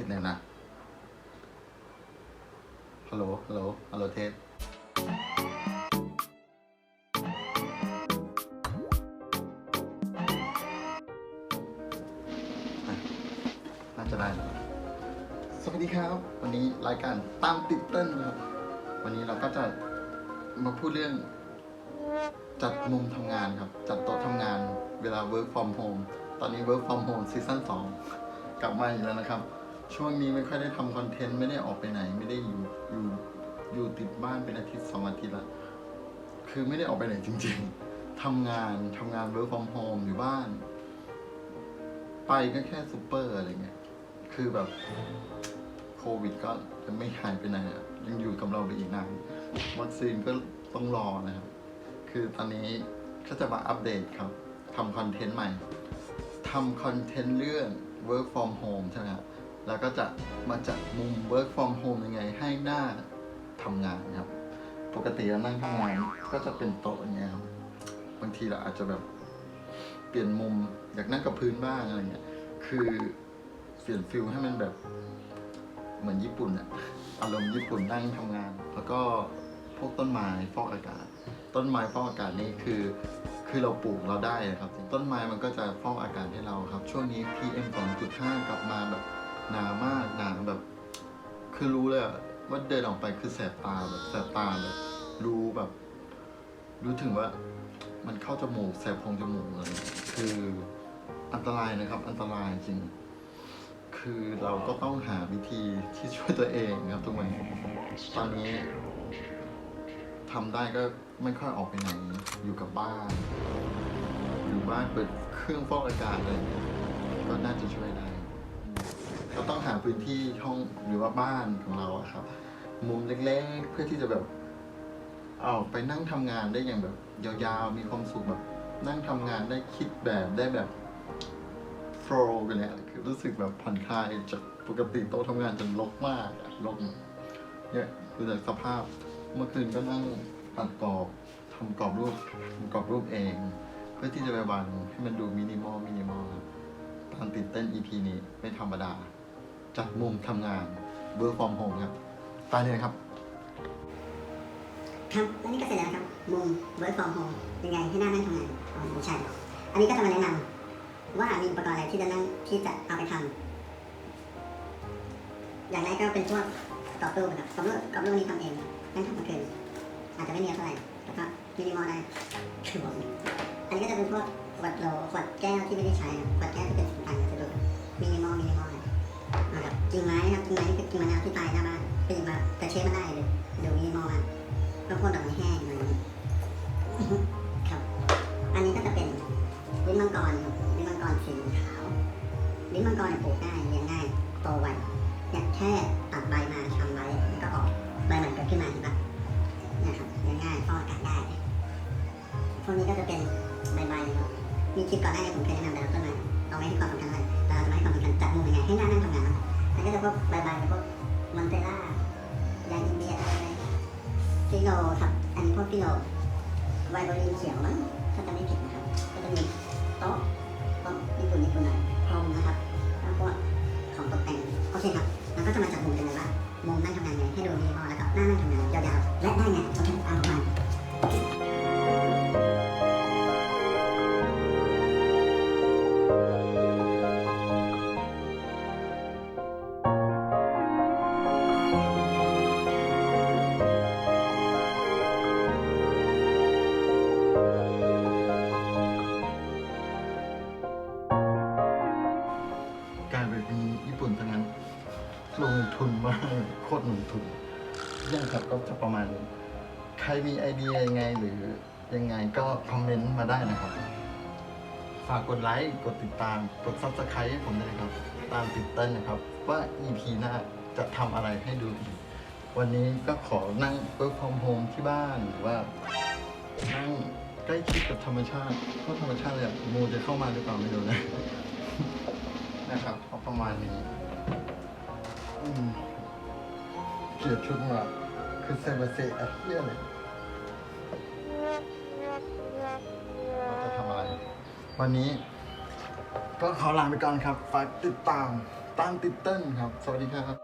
ติดเลยนะ ฮัลโหล ฮัลโหล ฮัลโหลเทสอะน่าจะได้แล้วสวัสดีครับ วันนี้รายการตามติดเต้นครับ วันนี้เราก็จะมาพูดเรื่อง จัดมุมทำงานครับ จัดโต๊ะทำงานเวลา work from home ตอนนี้ work from home ซีซั่น2กลับมาอีกแล้วนะครับ ช่วงนี้ไม่ค่อยได้ทำคอนเทนต์ไม่ได้ออกไปไหน ไม่ได้อยู่อยู่อยู่ติดบ้านเป็นอาทิตย์สองอาทิตย์ละคือไม่ได้ออกไปไหนจริง ๆทำงานทำงาน work from home อยู่บ้าน ไปก็แค่ซูเปอร์อะไรเงี้ยคือแบบโควิดก็ยังไม่หายไปไหนอะยังอยู่กับเราไปอีกนานวัคซีนก็ต้องรอนะครับ คือตอนนี้ก็จะมาอัปเดตครับทำคอนเทนต์ใหม่ทำคอนเทนต์เรื่อง work from home ใช่ไหมครับ แล้วก็จะมาจัดมุม work from home ยังไงให้หน้าทำงานครับ ปกติเรานั่งทำงานก็จะเป็นโต๊ะอย่างเงี้ยครับบางทีเราอาจจะแบบเปลี่ยนมุมอยากนั่งกับพื้นบ้างอะไรเงี้ย คือเปลี่ยนฟิลให้มันแบบเหมือนญี่ปุ่นอะอารมณ์ญี่ปุ่นนั่งทำงาน แล้วก็พวกต้นไม้ฟอกอากาศ ต้นไม้ฟอกอากาศนี่คือ คือเราปลูกเราได้นะครับ ต้นไม้มันก็จะฟอกอากาศให้เราครับ ช่วงนี้ PM 2.5 กลับมาแบบ หนามากหนาแบบ คือรู้เลยว่าเดินออกไปคือแสบตาแบบแสบตาแบบรู้แบบ รู้ถึงว่า มันเข้าจมูกแสบโพรงจมูกเลยคืออันตรายนะครับ อันตรายจริง คือเราก็ต้องหาวิธีที่ช่วยตัวเองครับทุกวันตอนนี้ทำได้ก็ไม่ค่อยออกไปไหนอยู่กับบ้านอยู่บ้านเปิดเครื่องฟอกอากาศเงี้ยก็น่าจะช่วยได้ ก็ต้องหาพื้นที่ห้องหรือว่าบ้านของเราอะครับ มุมเล็กๆเพื่อที่จะแบบเอาไปนั่งทำงานได้อย่างแบบยาวๆ มีความสุขแบบนั่งทำงานได้คิดแบบได้แบบโฟล์กันเนี่ยคือรู้สึกแบบผ่อนคลายจากปกติโต๊ะทำงานจะรกมากอะรกเนี่ยคือจากสภาพเมื่อคืนก็นั่งตัดกรอบทำกรอบรูปทำกรอบรูปเอง เพื่อที่จะไปวางให้มันดูมินิมอลมินิมอลครับตอนติดเต้น EP นี้ไม่ธรรมดา จัดมุมทำงานเบอร์ฟอร์มโฮมครับตายเลยครับ ครับและนี่ก็เสร็จแล้วครับ มุม work from home ยังไงให้หน้านั่งทำงานอ๋อไม่ใช่อันนี้ก็จะมาแนะนำว่ามีอุปกรณ์อะไรที่จะนั่งที่จะเอาไปทำอย่างแรกก็เป็นพวกกรอบรูปครับกรอบรูปกรอบรูปนี้ทำเองนั่งทำเมื่อคืนอาจจะไม่เนียบเท่าไหร่แต่ก็มินิมอลได้คือผมอันนี้ก็จะเป็นพวกขวดโหลขวดแก้วที่ไม่ได้ใช้ขวด กิ่งไม้ครับกิ่งไม้นี่คือกิ่งมะนาวที่ตายหน้าบ้านเป็นแบบแต่เชฟมันได้เลยเดูมินิมอลมากก็พ่นดอกไม้แห้งอะไรอย่างนี้ครับ อันนี้ก็จะเป็นลิ้นมังกรครับลิ้นมังกรสีขาวลิ้นมังกรเนี่ยปลูกง่ายเลี้ยงง่ายโตไวเนี่ยแค่ตัดใบมาชำไว้แล้วก็ออกใบใหม่เกิดขึ้นมาเห็นปะเนี่ยครับเลี้ยงง่ายฟอกอากาศได้พวกนี้ก็จะเป็นใบใบครับมีคลิปก่อนหน้านี้ผมเคยแนะนำไปแล้วต้นไม้เอาไว้ให้ความสำคัญเลยแต่เราจะไม่ให้ความสำคัญจัดมุมยังไงให้หน้านั่งทำงาน แล้วก็จะพวกใบใบพวกมอนเตล่ายางอินเดียอะไรฟิโลครับอันนี้พวกฟิโลไวโอลินเขียวมั้งถ้าจะไม่ผิดนะครับ ก็จะมีโต๊ะโต๊ะญี่ปุ่นญี่ปุ่นหน่อยพรมนะครับแล้วพวกของตกแต่งโอเคครับแล้วก็จะมาจัดมุมกันเลยว่ามุมนั่งทำงานไงให้ดูมินิมอแล้วก็หน้านั่งทำงานยาวๆและได้ไงโอเคเอา ทุนมากโคตรลงทุนเนี่ยครับก็จะประมาณนี้ใครมีไอเดียยังไงหรือยังไงก็คอมเมนต์มาได้นะครับ ฝากกดไลค์กดติดตามกดซับสไครต์ให้ผมด้วยนะครับ ตามติดเต้นนะครับ ว่า EP หน้าจะทำอะไรให้ดูอีกวันนี้ก็ขอนั่งเวิร์กฟอร์มโฮมที่บ้านหรือว่า นั่งใกล้ชิดกับธรรมชาติเพราะธรรมชาติเลยอะงูจะเข้ามาหรือเปล่าไม่รู้นะ นะครับเอาประมาณนี้ เกียดชุดมากคือเซเบเซอะเฮียเลยเราจะทำอะไร วันนี้ ก็ขอลาไปก่อนครับ ฝากติดตามตั้งติดเต้นครับ สวัสดีครับ